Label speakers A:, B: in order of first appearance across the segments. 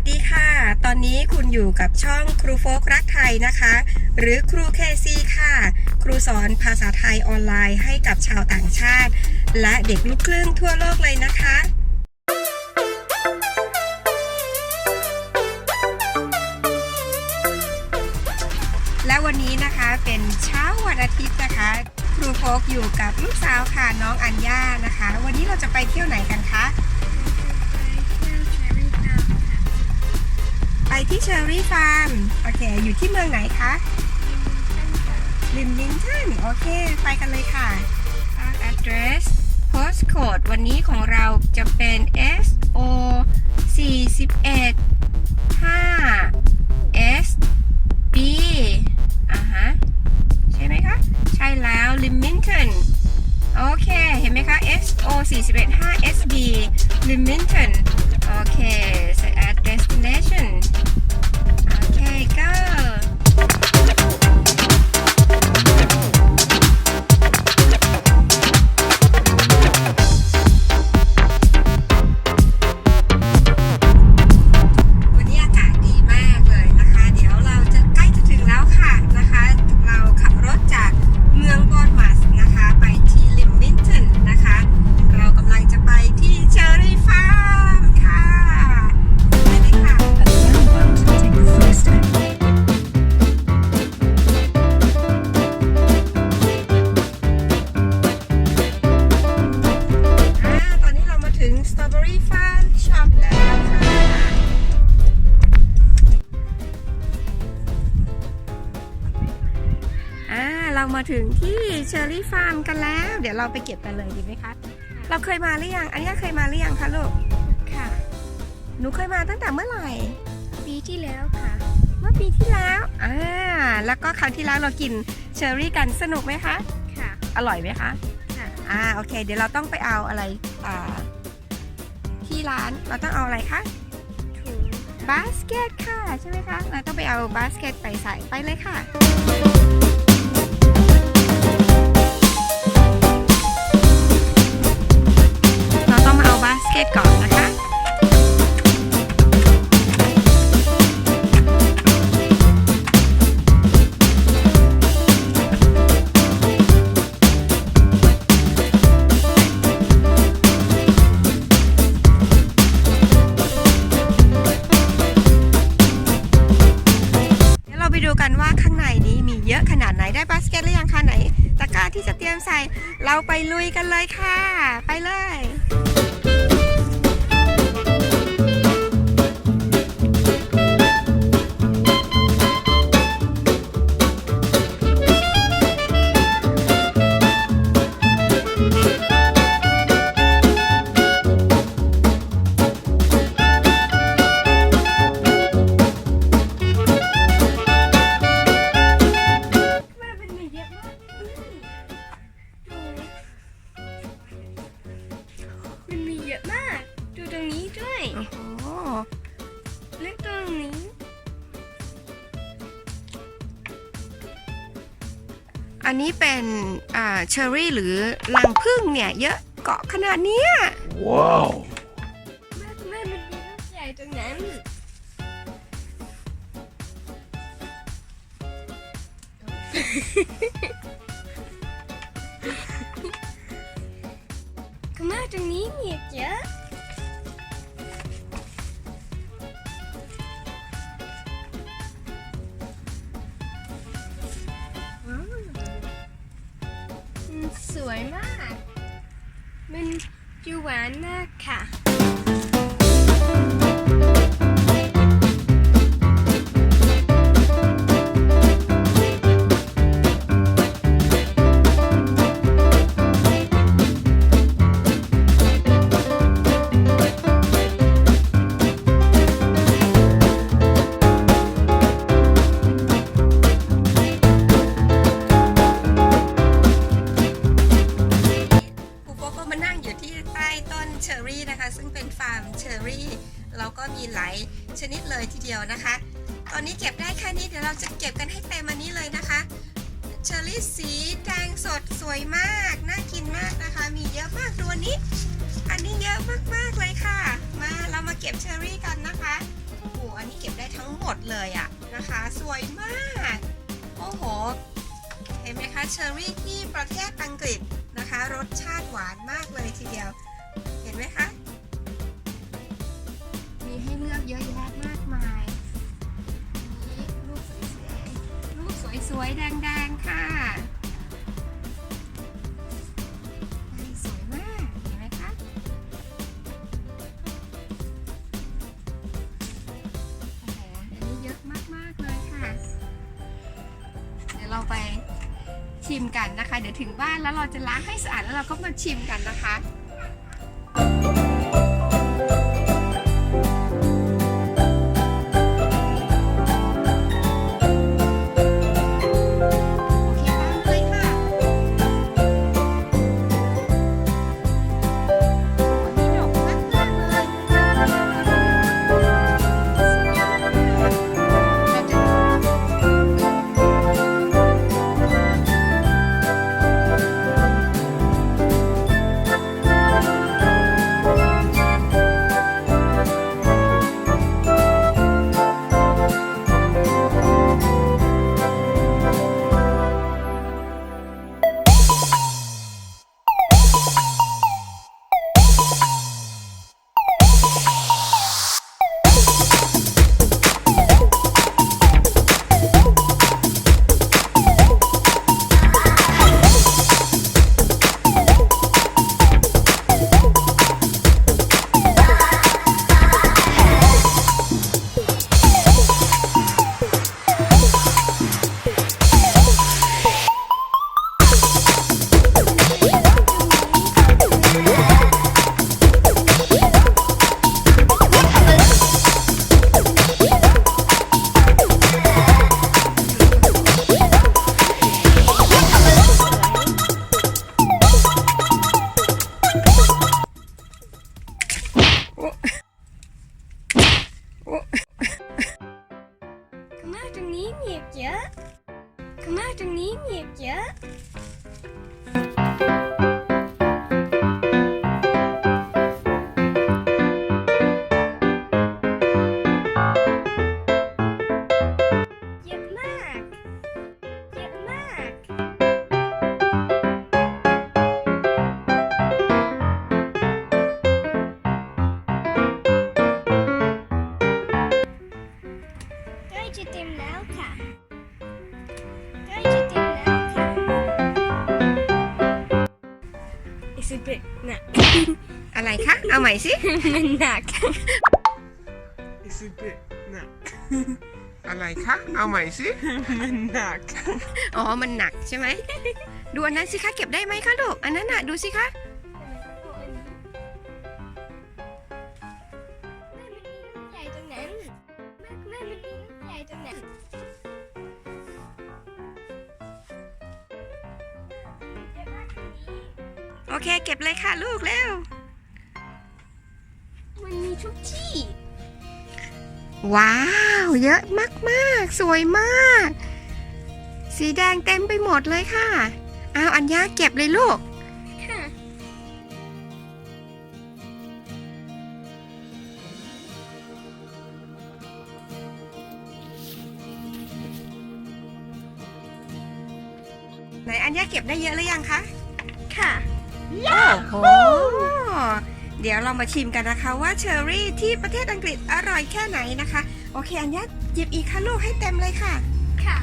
A: วัสดีค่ะ ตอนนี้คุณอยู่กับช่องครูโฟกรักไทยนะคะ หรือครูเคซีค่ะ ครูสอนภาษาไทยออนไลน์ให้กับชาวต่างชาติ และเด็กลูกครึ่งทั่วโลกเลยนะคะ และวันนี้นะคะเป็นเช้าวันอาทิตย์นะคะ ครูโฟกอยู่กับลูกสาวค่ะน้องอัญญานะคะ วันนี้เราจะไปเที่ยวไหนกันคะ ที่เชอรี่ฟาร์มโอเค อยู่ที่เมืองไหนคะลิมลิงตันโอเค ไปกันเลยค่ะ address postcode วันนี้ของเราจะเป็น SO 41 มาถึงที่เชอรี่ฟาร์มกันแล้ว เดี๋ยวเราไปเก็บกันเลยดีไหมคะ เราเคยมาหรือยัง อันนี้เคยมาหรือยังคะลูก
B: ค่ะ
A: หนูเคยมาตั้งแต่เมื่อไหร่
B: ปีที่แล้วค่ะ
A: เมื่อปีที่แล้ว อ่า แล้วก็ครั้งที่แล้วเรากินเชอรี่กันสนุกไหมคะ
B: ค่ะ
A: อร่อยไหมคะ
B: ค่ะ
A: อ่า โอเค เดี๋ยวเราต้องไปเอาอะไร อ่า ที่ร้าน เราต้องเอาอะไรคะ
B: ถุง
A: บาสเกตค่ะ ใช่ไหมคะ เราต้องไปเอาบาสเกตไปใส่ไปเลยค่ะ เอาบาสเกตก่อนนะคะเดี๋ยวเราไปดูกันว่าข้างในนี้มีเยอะขนาดไหนได้บาสเกตหรือยังคะไหน ตะกร้าที่จะเตรียมใส่เราไปลุยกันเลยค่ะ ไปเลย
B: เช
A: อร์รี่หรือรังผึ้งเนี่ยเยอะเกาะขนาดเนี้ย
C: Wow.
B: แม่แม่มันมีลูกใหญ่ตรงนั้นก็มาตรงนี้มีอีกเยอะ วยมาก มันจะหวานมากค่ะ
A: นิดเลยทีเดียวนะคะ ตอนนี้เก็บได้แค่นี้เดี๋ยวเราจะเก็บกันให้เต็มอันนี้เลยนะคะเชอร์รี่สีแดงสดสวยมากน่ากินมากนะคะ มีเยอะมากดูอันนี้ อันนี้เยอะมากๆเลยค่ะ มาเรามาเก็บเชอร์รี่กันนะคะหอันนี้เก็บได้ทั้งหมดเลยอะนะคะ สวยมากโอ้โหเห็นไหมคะเชอร์รี่ที่ประเทศอังกฤษนะคะ รสชาติหวานมากเลยทีเดียว เห็นไหมคะ ลือกเยอะแยะมากมายนี่ลูกสวยๆลูกสวยๆแดงๆค่ะสวยมากเห็นไหมคะโอ้โหอันนี้เยอะมากๆเลยค่ะ เดี๋ยวเราไปชิมกันนะคะ เดี๋ยวถึงบ้านแล้วเราจะล้างให้สะอาดแล้วเราก็มาชิมกันนะคะ คะเอา
B: ให
A: ม่สิ
B: มันหนัก
D: It's a bit หนัก
A: อะไรคะ เอาใหม่สิ
D: มันหนัก
A: อ๋อ มันหนักใช่ไหม ดูอันนั้นสิคะเก็บได้ไหมคะลูก อันนั้นน่ะดูสิคะ
B: แม่มันมีลูกใหญ่ตรงนั้นแม่แม่มันมีลูกใหญ่ตรงนั้นเยอะมากตรงนี้
A: โอเค เก็บเลยค่ะลูกเร็ว
B: มันมี ทุกที่
A: ว้าว เยอะมากๆ สวยมาก สีแดงเต็มไปหมดเลยค่ะอ้าวอัญญาเก็บเลยลูก
B: ค่ะ
A: ไหนอัญญาเก็บได้เยอะหรือยังคะ
B: ค่ะ
A: โอ้โห เดี๋ยวเรามาชิมกันนะคะว่าเชอร์รี่ที่ประเทศอังกฤษอร่อยแค่ไหนนะคะ โอเคอัญญาหยิบอีกค่ะลูกให้เต็มเลยค่ะ
B: ค่ะ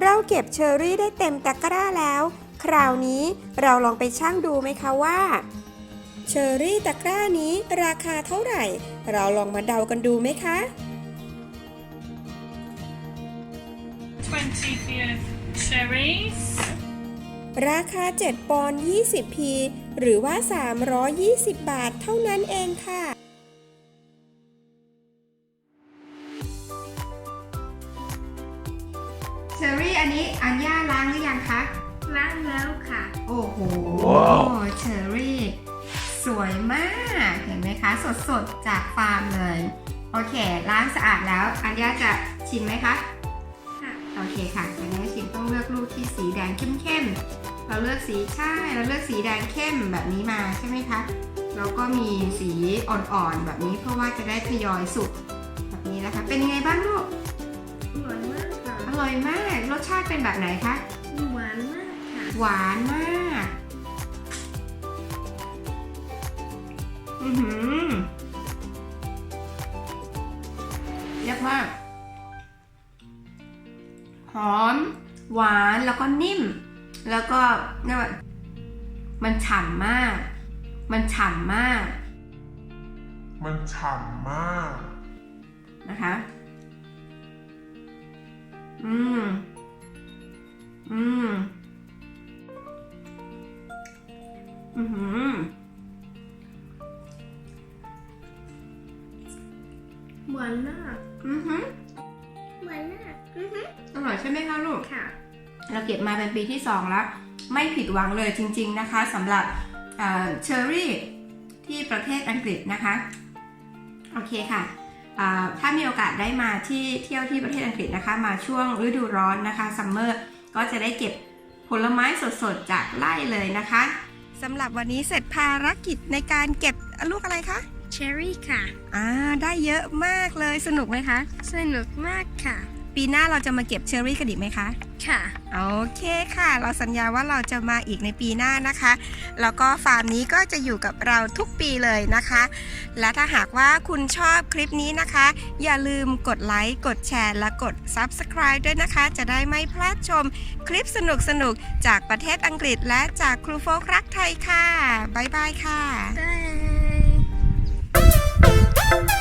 A: เราเก็บเชอร์รี่ได้เต็มตะกร้าแล้ว คราวนี้เราลองไปชั่งดูไหมคะว่า เชอร์รี่ตะกร้านี้ราคาเท่าไหร่ เราลองมาเดากันดูไหมคะ
E: 20 for your cherries.
A: ราคา 7 ปอนด์20 พี หรือว่า 320 บาทเท่านั้นเองค่ะเชอรี่อันนี้อัญญาล้างหรือยังคะ
B: ล้างแล้วค่ะ
A: โอ้โห
C: ว้าว
A: เชอรี่ สวยมาก เห็นไหมคะ สดๆ จากฟาร์มเลย โอเค ล้างสะอาดแล้ว อัญญาจะชิมไหมคะ
B: ค่ะ
A: โอเคค่ะอัญญาชิมต้องเลือกลูกที่สีแดงเข้มๆ เราเลือกสีใช่เราเลือกสีแดงเข้มแบบนี้มาใช่ไหมคะแล้วก็มีสีอ่อนๆแบบนี้เพราะว่าจะได้ทยอยสุกแบบนี้นะคะ เป็นยังไงบ้างลูก
B: อร่อยมากค่ะ
A: อร่อยมาก รสชาติเป็นแบบไหนคะ
B: หวานมากค่ะ
A: หวานมาก อือหือ หอม หวานแล้วก็นิ่ม แล้วก็เรียกว่ามันฉ่ำมาก มันฉ่ำมาก
F: มันฉ่ำมาก
A: นะคะ อืม อืม อือหือ
B: หวานมาก
A: อือหือ เราเก็บมาเป็นปีที่ 2 แล้ว ไม่ผิดหวังเลยจริง ๆนะคะสำหรับเชอร์รี่ที่ประเทศอังกฤษนะคะ โอเคค่ะอ่าถ้ามีโอกาสได้มาที่เที่ยวที่ประเทศอังกฤษนะคะ มาช่วงฤดูร้อนนะคะซัมเมอร์ก็จะได้เก็บผลไม้สดๆ จากไร่เลยนะคะสำหรับวันนี้เสร็จภารกิจในการเก็บลูกอะไรคะ
B: เชอรี่ค่ะ
A: อ่า ได้เยอะมากเลยสนุกไหมคะ
B: สนุกมากค่ะ
A: ปีหน้าเราจะมาเก็บเชอร์รี่กันอีกไหมคะ
B: ค่ะ
A: โอเคค่ะ เราสัญญาว่าเราจะมาอีกในปีหน้านะคะ แล้วก็ฟาร์มนี้ก็จะอยู่กับเราทุกปีเลยนะคะ และถ้าหากว่าคุณชอบคลิปนี้นะคะ อย่าลืมกดไลค์ กดแชร์ และกด Subscribe ด้วยนะคะ จะได้ไม่พลาดชมคลิปสนุกๆจากประเทศอังกฤษและจากครูโฟกรักไทยค่ะ บ๊ายบายค่ะ
B: บาย